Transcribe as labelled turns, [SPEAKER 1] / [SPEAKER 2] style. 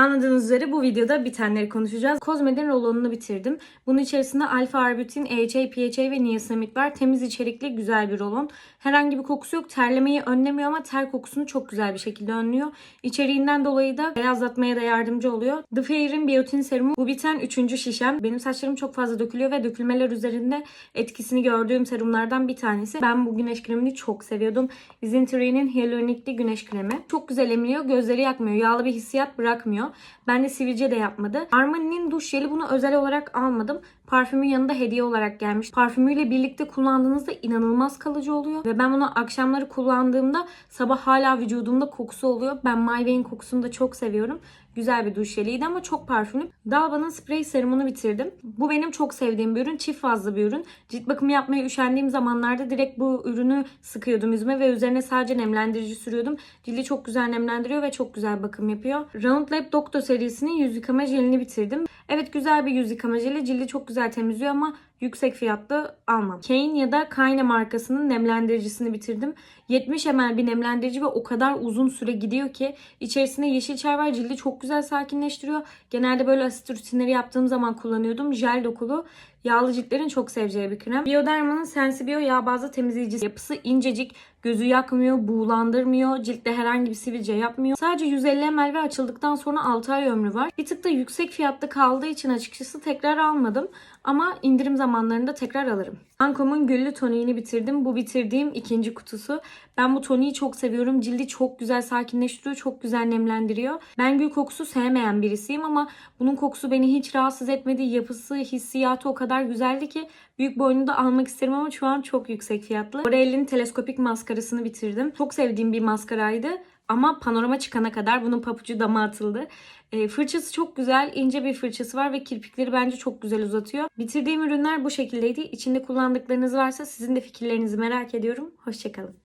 [SPEAKER 1] Anladığınız üzere bu videoda bitenleri konuşacağız. Kozmeden rolonunu bitirdim. Bunun içerisinde alfa arbutin, AHA, PHA ve niacinamide var. Temiz içerikli güzel bir rolon. Herhangi bir kokusu yok. Terlemeyi önlemiyor ama ter kokusunu çok güzel bir şekilde önlüyor. İçeriğinden dolayı da beyazlatmaya da yardımcı oluyor. The Fair'in biotin serumu. Bu biten üçüncü şişem. Benim saçlarım çok fazla dökülüyor ve dökülmeler üzerinde etkisini gördüğüm serumlardan bir tanesi. Ben bu güneş kremini çok seviyordum. Isentri'nin hyaluronikli güneş kremi. Çok güzel emiliyor. Gözleri yakmıyor. Yağlı bir hissiyat bırakmıyor. Ben de sivilce de yapmadı. Armani'nin duş jeli bunu özel olarak almadım. Parfümün yanında hediye olarak gelmiş. Parfümüyle birlikte kullandığınızda inanılmaz kalıcı oluyor. Ve ben bunu akşamları kullandığımda sabah hala vücudumda kokusu oluyor. Ben Way'in kokusunu da çok seviyorum. Güzel bir duş jeliydi ama çok parfümlü. Dalba'nın sprey serumunu bitirdim. Bu benim çok sevdiğim bir ürün. Çift fazlı bir ürün. Cilt bakımı yapmaya üşendiğim zamanlarda direkt bu ürünü sıkıyordum yüzüme ve üzerine sadece nemlendirici sürüyordum. Cildi çok güzel nemlendiriyor ve çok güzel bakım yapıyor. Round Lab Doctor serisinin yüz yıkama jelini bitirdim. Evet güzel bir yüz yıkama jeli. Cildi çok güzel temizliyor ama yüksek fiyatlı almam. Kane ya da Kayne markasının nemlendiricisini bitirdim. 70 ml bir nemlendirici ve o kadar uzun süre gidiyor ki içerisinde yeşil çay var. Cildi çok güzel sakinleştiriyor. Genelde böyle asit rutinleri yaptığım zaman kullanıyordum. Jel dokulu. Yağlı ciltlerin çok seveceği bir krem. Bioderma'nın Sensibio yağ bazlı temizleyici yapısı incecik, gözü yakmıyor, buğulandırmıyor, ciltte herhangi bir sivilce yapmıyor. Sadece 150 ml ve açıldıktan sonra 6 ay ömrü var. Bir tık da yüksek fiyatlı kaldığı için açıkçası tekrar almadım. Ama indirim zamanlarında tekrar alırım. Lancome'un güllü toniğini bitirdim. Bu bitirdiğim ikinci kutusu. Ben bu toniği çok seviyorum. Cildi çok güzel sakinleştiriyor, çok güzel nemlendiriyor. Ben gül kokusu sevmeyen birisiyim ama bunun kokusu beni hiç rahatsız etmedi. Yapısı, hissiyatı o kadar güzeldi ki büyük boyunu da almak isterim ama şu an çok yüksek fiyatlı. L'Oreal'in teleskopik maskarasını bitirdim. Çok sevdiğim bir maskaraydı. Ama panorama çıkana kadar bunun papucu dama atıldı. E, fırçası çok güzel, ince bir fırçası var ve kirpikleri bence çok güzel uzatıyor. Bitirdiğim ürünler bu şekildeydi. İçinde kullandıklarınız varsa sizin de fikirlerinizi merak ediyorum. Hoşçakalın.